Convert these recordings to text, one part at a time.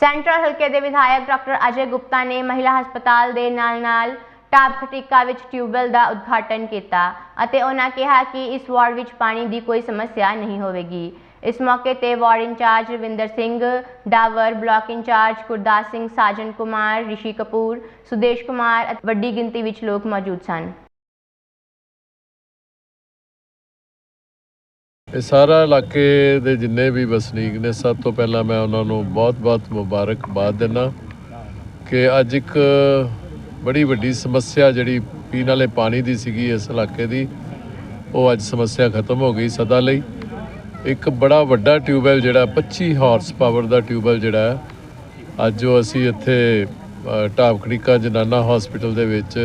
Central ਹਲਕੇ ਦੇ ਵਿਧਾਇਕ ਡਾਕਟਰ ਅਜੇ ਗੁਪਤਾ ਨੇ ਮਹਿਲਾ ਹਸਪਤਾਲ ਦੇ ਨਾਲ-ਨਾਲ ਟਾਪ ਖਟੀਕਾ ਵਿੱਚ ਟਿਊਬਵੈੱਲ ਦਾ ਉਦਘਾਟਨ ਕੀਤਾ ਅਤੇ ਉਹਨਾਂ ਕਿਹਾ ਕਿ ਇਸ ਵਾਰਡ ਵਿੱਚ ਪਾਣੀ ਦੀ ਕੋਈ ਸਮੱਸਿਆ ਨਹੀਂ ਹੋਵੇਗੀ। ਇਸ ਮੌਕੇ ਤੇ ward incharge Ravinder Singh, Dawar block incharge Gurdas Singh, Sajan Kumar, Rishi Kapoor, Sudesh Kumar ਅਤੇ ਵੱਡੀ ਗਿਣਤੀ ਵਿੱਚ ਲੋਕ ਮੌਜੂਦ ਸਨ। ਇਹ ਸਾਰਾ ਇਲਾਕੇ ਦੇ ਜਿੰਨੇ ਵੀ ਵਸਨੀਕ ਨੇ ਸਭ ਤੋਂ ਪਹਿਲਾਂ ਮੈਂ ਉਹਨਾਂ ਨੂੰ ਬਹੁਤ-ਬਹੁਤ ਮੁਬਾਰਕਬਾਦ ਦਿੰਦਾ ਕਿ ਅੱਜ ਇੱਕ ਬੜੀ ਵੱਡੀ ਸਮੱਸਿਆ ਜਿਹੜੀ ਪੀਣ ਵਾਲੇ ਪਾਣੀ ਦੀ ਸੀਗੀ ਇਸ ਇਲਾਕੇ ਦੀ ਉਹ ਅੱਜ ਸਮੱਸਿਆ ਖਤਮ ਹੋ ਗਈ ਸਦਾ ਲਈ। ਇੱਕ ਬੜਾ ਵੱਡਾ ਟਿਊਬਵੈਲ ਜਿਹੜਾ 25 ਹਾਰਸ ਪਾਵਰ ਦਾ ਟਿਊਬਵੈਲ ਜਿਹੜਾ ਅੱਜ ਜੋ ਅਸੀਂ ਇੱਥੇ ਅ, ਜਨਾਨਾ ਹਸਪੀਟਲ ਦੇ ਵਿੱਚ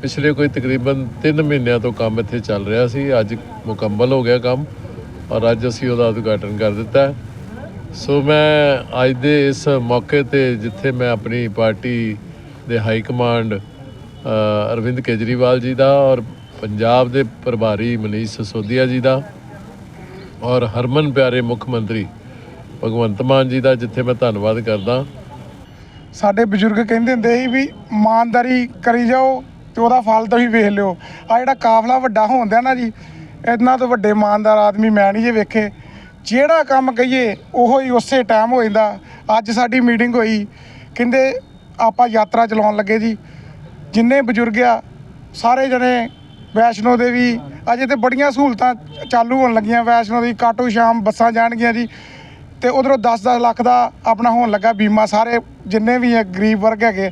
ਪਿਛਲੇ ਕੋਈ ਤਕਰੀਬਨ 3 ਮਹੀਨਿਆਂ ਤੋਂ ਕੰਮ ਇੱਥੇ ਚੱਲ ਰਿਹਾ ਸੀ। ਅੱਜ ਮੁਕੰਮਲ ਹੋ ਗਿਆ ਕੰਮ ਔਰ ਅੱਜ ਅਸੀਂ ਉਹਦਾ ਉਦਘਾਟਨ ਕਰ ਦਿੱਤਾ ਸੋ ਮੈਂ ਅੱਜ ਦੇ ਇਸ ਮੌਕੇ ਤੇ ਜਿੱਥੇ ਮੈਂ ਆਪਣੀ ਪਾਰਟੀ ਦੇ ਹਾਈ ਕਮਾਂਡ ਅਰਵਿੰਦ ਕੇਜਰੀਵਾਲ ਜੀ ਦਾ ਔਰ ਪੰਜਾਬ ਦੇ ਪ੍ਰਭਾਰੀ ਮਨੀਸ਼ ਸਿਸੋਦੀਆ ਜੀ ਦਾ ਔਰ ਹਰਮਨ ਪਿਆਰੇ ਮੁੱਖ ਮੰਤਰੀ ਭਗਵੰਤ ਮਾਨ ਜੀ ਦਾ, ਜਿੱਥੇ ਮੈਂ ਧੰਨਵਾਦ ਕਰਦਾ। ਸਾਡੇ ਬਜ਼ੁਰਗ ਕਹਿੰਦੇ ਹੁੰਦੇ ਸੀ ਵੀ ਇਮਾਨਦਾਰੀ ਕਰੀ ਜਾਓ ਤੇ ਉਹਦਾ ਫਲ ਤੁਸੀਂ ਵੇਖ ਲਿਓ। ਆ ਜਿਹੜਾ ਕਾਫਲਾ ਵੱਡਾ ਹੋਣਦਿਆ ਨਾ ਜੀ ਇਹਨਾਂ ਤੋਂ ਵੱਡੇ ਇਮਾਨਦਾਰ ਆਦਮੀ ਮੈਂ ਨਹੀਂ ਜੇ ਵੇਖੇ। ਜਿਹੜਾ ਕੰਮ ਕਹੀਏ, ਉਹੋ ਹੀ ਉਸੇ ਟਾਈਮ ਹੋ ਜਾਂਦਾ। ਅੱਜ ਸਾਡੀ ਮੀਟਿੰਗ ਹੋਈ, ਕਹਿੰਦੇ ਆਪਾਂ ਯਾਤਰਾ ਚਲਾਉਣ ਲੱਗੇ ਜੀ। ਜਿੰਨੇ ਬਜ਼ੁਰਗ ਆ, ਸਾਰੇ ਜਣੇ ਵੈਸ਼ਨੋ ਦੇਵੀ, ਅਜੇ ਤੇ ਬੜੀਆਂ ਸਹੂਲਤਾਂ ਚਾਲੂ ਹੋਣ ਲੱਗੀਆਂ। ਵੈਸ਼ਨੋ ਦੀ ਕਾਟੋ ਸ਼ਾਮ ਬੱਸਾਂ ਜਾਣਗੀਆਂ ਜੀ। ਤੇ ਉਧਰੋਂ 10-10 ਲੱਖ ਦਾ ਆਪਣਾ ਹੋਣ ਲੱਗਾ ਬੀਮਾ। ਸਾਰੇ ਜਿੰਨੇ ਵੀ ਹੈ ਗਰੀਬ ਵਰਗ ਹੈਗੇ